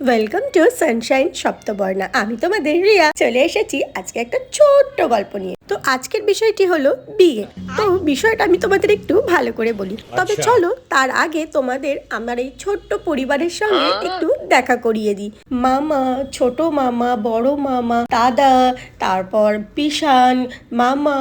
Welcome to Sunshine সপ্তবর্ণা আমি তোমাদের রিয়া। চলে এসেছি আজকে একটা ছোট্ট গল্প নিয়ে। তো আজকের বিষয়টি হলো বিয়ে। তো বিষয়টা আমি তোমাদের একটু ভালো করে বলি। তবে আচ্ছা। চলো তার আগে তোমাদের আমার এই ছোট্ট পরিবারের সঙ্গে একটু দেখা করিয়ে দিই। মামা, ছোট মামা, বড় মামা, দাদা, তারপর পিসান মামা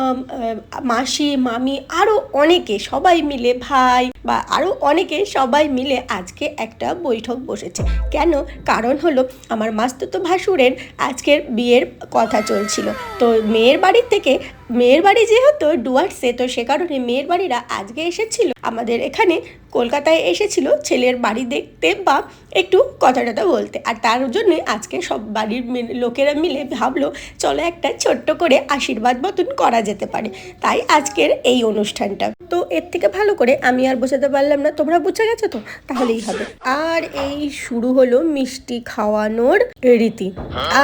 মাসি, মামি আরও অনেকে সবাই মিলে, ভাই বা আরও অনেকে সবাই মিলে আজকে একটা বৈঠক বসেছে। কেন? কারণ হলো আমার মাস্তুতো ভাসুরের আজকের বিয়ের কথা চলছিল। তো মেয়ের বাড়ির থেকে মেয়ের বাড়ি যেহেতু ডুয়ার্সে, তো সে কারণে মেয়ের বাড়িরা আজকে এসেছিল। আমাদের এখানে কলকাতায় এসেছিল ছেলের বাড়ি দেখতে বা একটু কথা টথা বলতে। আর তার জন্য আজকে সব বাড়ির লোকেরা মিলে ভাবলো, চলো একটা ছোট্ট করে আশীর্বাদ মতন করা যেতে পারে। তাই আজকের এই অনুষ্ঠানটা। তো এর থেকে ভালো করে আমি আর বোঝাতে পারলাম না, তোমরা বুঝে গেছো তো? তাহলেই হবে। আর এই শুরু হলো মিষ্টি খাওয়ানোর রীতি।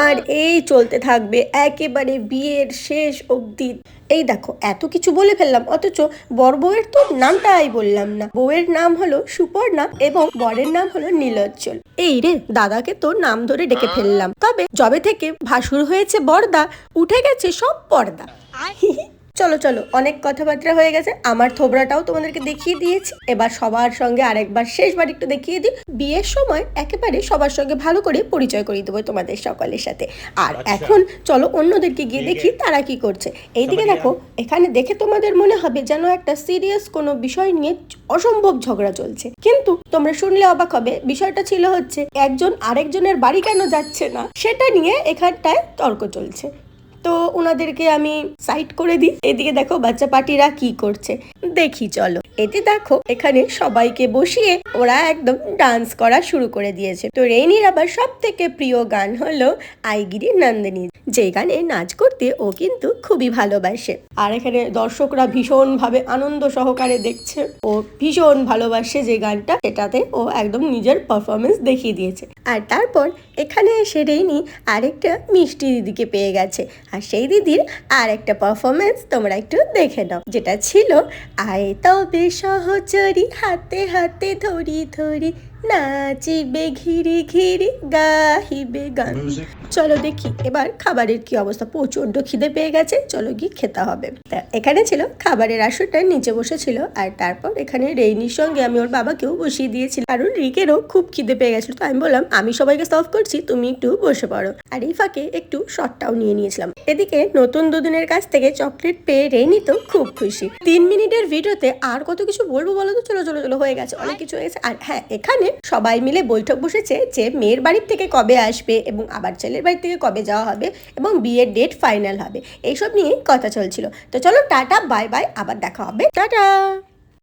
আর এই চলতে থাকবে একেবারে বিয়ের শেষ অবধি এই দেখো, এত কিছু বলে ফেললাম, অথচ বর বউয়ের তো নামটাই বললাম না। বউয়ের নাম হলো সুপর্ণা এবং বরের নাম হলো নীলজ্জল এই রে, দাদাকে তো নাম ধরে ডেকে ফেললাম। তবে জবে থেকে ভাসুর হয়েছে বর্দা, উঠে গেছে সব পর্দা। চলো চলো অনেক কথাবার্তা হয়ে গেছে। আমার থোবরাটাও তোমাদেরকে দেখিয়ে দিয়েছি। এবার সবার সঙ্গে আরেকবার শেষবার একটু দেখিয়ে দিই। বিয়ের সময় একেবারে সবার সঙ্গে ভালো করে পরিচয় করিয়ে দেবো তোমাদের সকলের সাথে। আর আচ্ছা। এখন চলো অন্যদেরকে গিয়ে দেখি তারা কি করছে। এইদিকে দেখো এখানে দেখে তোমাদের মনে হবে যেন একটা সিরিয়াস কোনো বিষয় নিয়ে অসম্ভব ঝগড়া চলছে। কিন্তু তোমরা শুনলে অবাক হবে বিষয়টা ছিল হচ্ছে একজন আরেকজনের বাড়ি কেন যাচ্ছে না সেটা নিয়ে এখানটায় তর্ক চলছে। তো ওনাদেরকে আমি সাইড করে দিই। এদিকে দেখো বাচ্চা পার্টিরা কি করছে। দেখি চলো। এতে দেখো, এখানে সবাইকে বসিয়ে ওরা একদম ডান্স করা শুরু করে দিয়েছে। তো রেনির আবার সব থেকে প্রিয় গান হলো আইগিরি নন্দিনী। যে গানে নাচ করতে ও কিন্তু খুবই ভালোবাসে। আর এখানে দর্শকরা ভীষণ ভাবে আনন্দ সহকারে দেখছে। ও ভীষণ ভালোবাসে যে গানটা, সেটাতে ও একদম নিজের পারফরমেন্স দেখিয়ে দিয়েছে। আর তারপর এখানে এসে রেনি আরেকটা মিষ্টি দিদিকে পেয়ে গেছে। আর সেই দিদির আর একটা পারফরমেন্স তোমরা একটু দেখে নাও, যেটা ছিল, আয় তবে সহচরি, হাতে হাতে ধরি ধরি, নাচিবে ঘিরি ঘিরি, গাহিবে গান. চলো দেখি, এবার খাবারের কি অবস্থা? প্রচণ্ড খিদে পেয়ে গেছে, চলো গিয়ে খেতে হবে। এখানে ছিল খাবারের আসরটা নিচে বসেছিল, আর তারপর এখানে রেইনির সঙ্গে আমি ওর বাবাকেও বসিয়ে দিয়েছিলাম। কারণ রিকেরও খুব খিদে পেয়ে গেছিল, তো আমি বললাম, আমি সবাইকে সার্ভ করছি, তুমি একটু বসে পড়ো। আর এই ফাঁকে একটু শটটাও নিয়ে নিয়েছিলাম। এদিকে নতুন দুদিনের কাছ থেকে চকলেট পেয়ে রেইনি তো খুব খুশি। তিন মিনিটের ভিডিওতে আর কত কিছু বলব বলো তো? চলো চলো চলো, হয়ে গেছে, অনেক কিছু হয়ে গেছে আর হ্যাঁ এখানে সবাই মিলে বৈঠক বসেছে যে মেয়ের বাড়ির থেকে কবে আসবে, এবং আবার ছেলের বাড়ি থেকে কবে যাওয়া হবে এবং বিয়ের ডেট ফাইনাল হবে, এইসব নিয়ে কথা চলছিল। তো চলো টাটা বাই বাই আবার দেখা হবে। টাটা!